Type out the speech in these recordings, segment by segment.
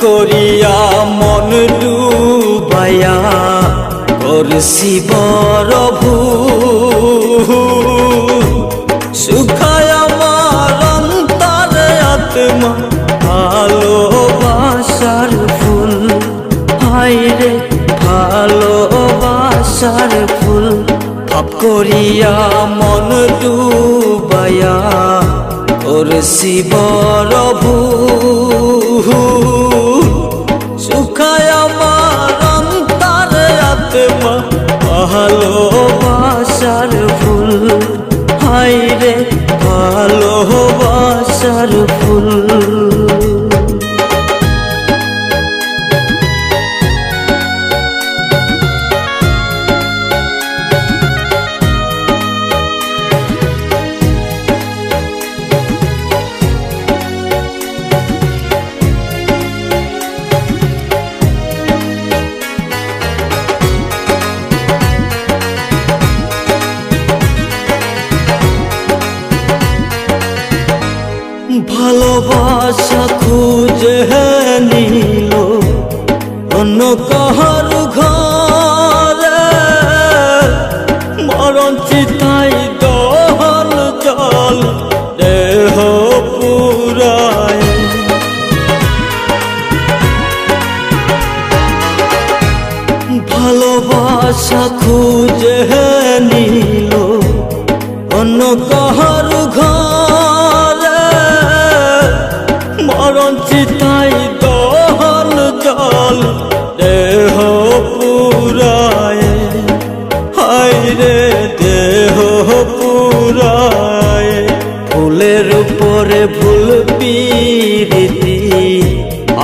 করিয়া মন ডুবাইয়া করছি বড় ভুল সুখায় আমার অন্তরে আত্মা, ভালোবাসার ফুল। হাইরে ভালোবাসার ফুল। ভাব করিয়া মন ডুবাইয়া করছি বড় আত্মা ভালোবাসার ফুল। হাইরে ভালোবাসার ফুল ভালোবাসা খুঁজে নিল। অন্য কাহার ঘরে মরণ চিতাই দহল জল, দেহ ভালোবাসা খুঁজে নিল। অন্য কাহার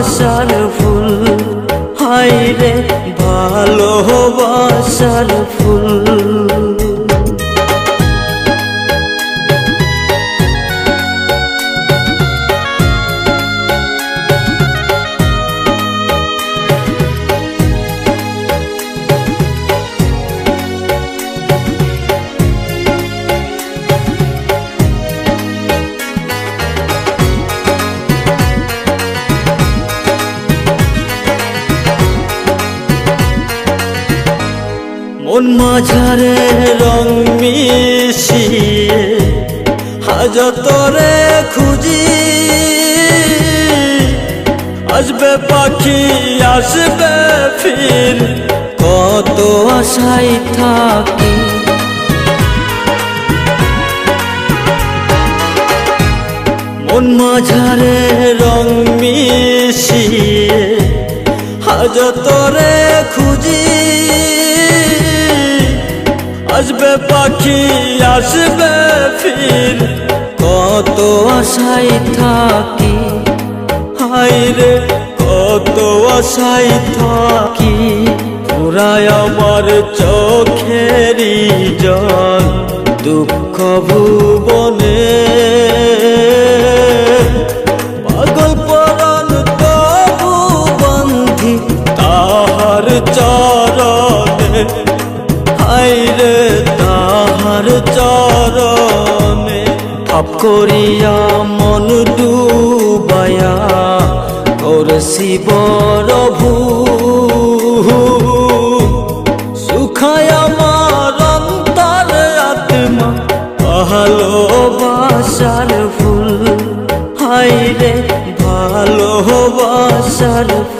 ভালোবাসার ফুল। হাইরে ভালোবাসার ফুল। মন মাঝারে রং মিশিয়ে হাজতরে খুঁজি। আসবে পাখি, আসবে ফির, কত আশাই থাকি। মন মাঝারে রং মিশিয়ে হাজতরে খুঁজি। আসবে পাখি, আসবে ফির। কত আশাই থাকি। হাইরে কত আশাই থাকি। পুরায় আমার চোখেরই জল, দুঃখ ভুবনে পাপ করিয়া মন ডুবায়া করছি শিব রভু আমার অন্তর আত্মা ভালোবাসার ফুল। হাইরে ভালোবাসার ফুল